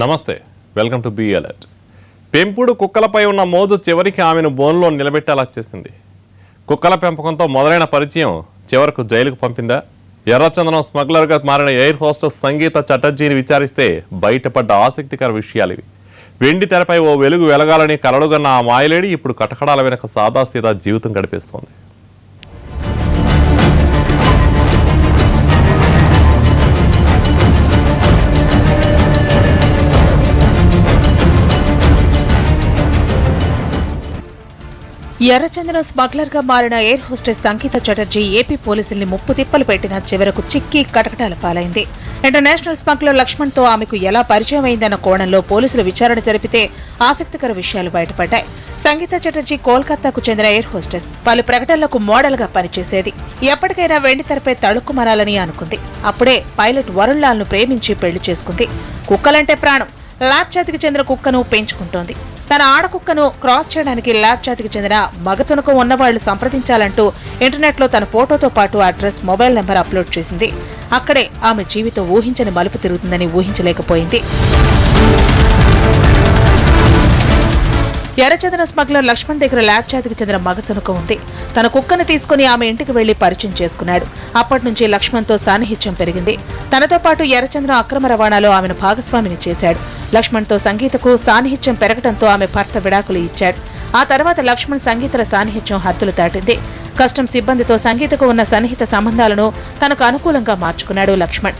నమస్తే welcome to be alert. పెంపుడు కుక్కలపై ఉన్న మోజు చివరికి ఆమెను బోన్లో నిలబెట్టేలా చేసింది. కుక్కల పెంపకంతో మొదలైన పరిచయం చివరకు జైలుకు పంపిందా? ఎర్రచందనం స్మగ్లర్గా మారిన ఎయిర్ హోస్టెస్ సంగీత చటర్జీని విచారిస్తే బయటపడ్డ ఆసక్తికర విషయాలు ఇవి వెండి తెరపై ఓ వెలుగు వెలగాలని కలలుగన్న ఆ మాయలేడి ఇప్పుడు కటకడాల వెనక సాదాసీదా జీవితం గడిపేస్తోంది. ఎర్రచందనం స్మగ్లర్గా మారిన air hostess Sangeeta Chatterjee AP పోలీసుల్ని ముప్పు తిప్పలు పెట్టిన చివరకు చిక్కి కటకటాల పాలైంది. ఇంటర్నేషనల్ స్మగ్లర్ లక్ష్మణ్తో ఆమెకు ఎలా పరిచయం అయిందన్న కోణంలో పోలీసులు విచారణ జరిపితే ఆసక్తికర విషయాలు బయటపడ్డాయి. సంగీత చటర్జీ కోల్కతాకు చెందిన ఎయిర్ హోస్టెస్ పలు ప్రకటనలకు మోడల్గా పనిచేసేది. ఎప్పటికైనా వెండి తెరపై తళుక్కుమనాలని అనుకుంది. అప్పుడే పైలట్ వరుణ్ ప్రేమించి పెళ్ళి చేసుకుంది. కుక్కలంటే ప్రాణం. ల్యాబ్ జాతికి చెందిన కుక్కను పెంచుకుంటోంది. తన ఆడకుక్కను క్రాస్ చేయడానికి ల్యాబ్ జాతికి చెందిన మగసునకు ఉన్నవాళ్ళు సంప్రదించాలంటూ ఇంటర్నెట్లో తన ఫోటోతో పాటు అడ్రస్ మొబైల్ నెంబర్ అప్లోడ్ చేసింది. అక్కడే ఆమె జీవితం ఊహించని మలుపు తిరుగుతుందని ఊహించలేకపోయింది. ఎర్రచందన స్మగ్లర్ లక్ష్మణ్ దగ్గర ల్యాబ్ జాతికి చెందిన మగసునుక ఉంది. తన కుక్కను తీసుకుని ఆమె ఇంటికి వెళ్ళి పరిచయం చేసుకున్నాడు. అప్పటి నుంచి లక్ష్మణ్తో సాన్నిహిత్యం పెరిగింది. తనతో పాటు ఎర్రచంద్ర అక్రమ రవాణాలో ఆమెను భాగస్వామిని చేశాడు. లక్ష్మణ్తో సంగీతకు సాన్నిహిత్యం పెరగడంతో ఆమె భర్త విడాకులు ఇచ్చాడు. ఆ తర్వాత లక్ష్మణ్ సంగీతల సాన్నిహిత్యం హద్దులు దాటింది. కస్టమ్ సిబ్బందితో సంగీతకు ఉన్న సన్నిహిత సంబంధాలను తనకు అనుకూలంగా మార్చుకున్నాడు లక్ష్మణ్.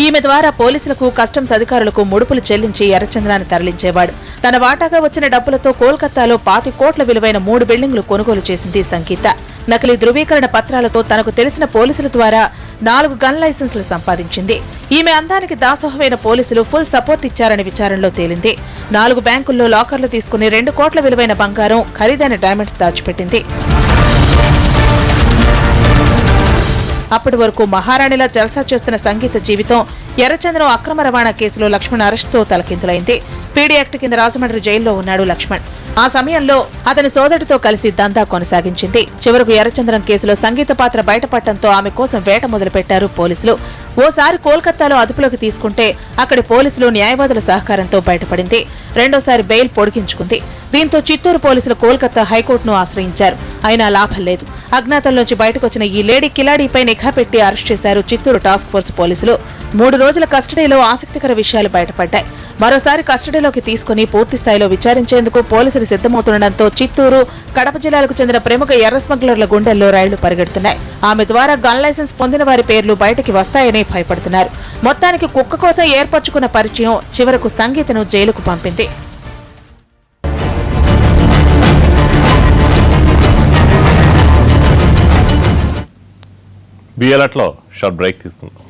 ఈమె ద్వారా పోలీసులకు కస్టమ్స్ అధికారులకు ముడుపులు చెల్లించి ఎర్రచంద్రాన్ని తరలించేవాడు. తన వాటాగా వచ్చిన డబ్బులతో కోల్కతాలో పాతి కోట్ల విలువైన మూడు బిల్డింగులు కొనుగోలు చేసింది సంగీత. నకిలీ ధృవీకరణ పత్రాలతో తనకు తెలిసిన పోలీసుల ద్వారా నాలుగు గన్ లైసెన్సులు సంపాదించింది. ఈమె అందానికి దాసోహమైన పోలీసులు ఫుల్ సపోర్ట్ ఇచ్చారని విచారణలో తేలింది. నాలుగు బ్యాంకుల్లో లాకర్లు తీసుకుని రెండు కోట్ల విలువైన బంగారం ఖరీదైన డైమండ్స్ దాచిపెట్టింది. అప్పటి వరకు మహారాణిలా జల్సా చేస్తున్న సంగీత జీవితం ఎర్రచంద్రం అక్రమ రవాణా కేసులో లక్ష్మణ్ అరెస్టుతో తలకిందులైంది. పీడీ యాక్ట్ కింద రాజమండ్రి జైల్లో ఉన్నాడు లక్ష్మణ్. ఆ సమయంలో అతని సోదరుడితో కలిసి దందా కొనసాగించింది. చివరకు ఎర్రచంద్రం కేసులో సంగీత పాత్ర బయటపడటంతో ఆమె కోసం వేట మొదలుపెట్టారు పోలీసులు. ఓసారి కోల్కతాలో అదుపులోకి తీసుకుంటే అక్కడి పోలీసులు న్యాయవాదుల సహకారంతో బయటపడింది. రెండోసారి బెయిల్ పొడిగించుకుంది. దీంతో చిత్తూరు పోలీసులు కోల్కతా హైకోర్టును ఆశ్రయించారు. అయినా లాభం లేదు. అజ్ఞాతంలోంచి బయటకు వచ్చిన ఈ లేడీ కిలాడీపై నిఘా పెట్టి అరెస్ట్ చేశారు చిత్తూరు టాస్క్ ఫోర్స్ పోలీసులు. మూడు రోజుల కస్టడీలో ఆసక్తికర విషయాలు బయటపడ్డాయి. మరోసారి కస్టడీలోకి తీసుకుని పూర్తి స్థాయిలో విచారించేందుకు పోలీసులు సిద్ధమవుతుండటంతో చిత్తూరు కడప జిల్లాలకు చెందిన ప్రముఖ ఎర్ర స్మగ్లర్ల గుండెల్లో రైళ్ళు పరిగెడుతున్నాయి. ఆమె ద్వారా గన్ లైసెన్స్ పొందిన వారి పేర్లు బయటకి వస్తాయని భయపడుతున్నారు. మొత్తానికి కుక్క కోసం ఏర్పరచుకున్న పరిచయం చివరకు సంగీతను జైలుకు పంపింది. బిఎల్ఎట్లో షార్ట్ బ్రేక్ తీసుకుందాం.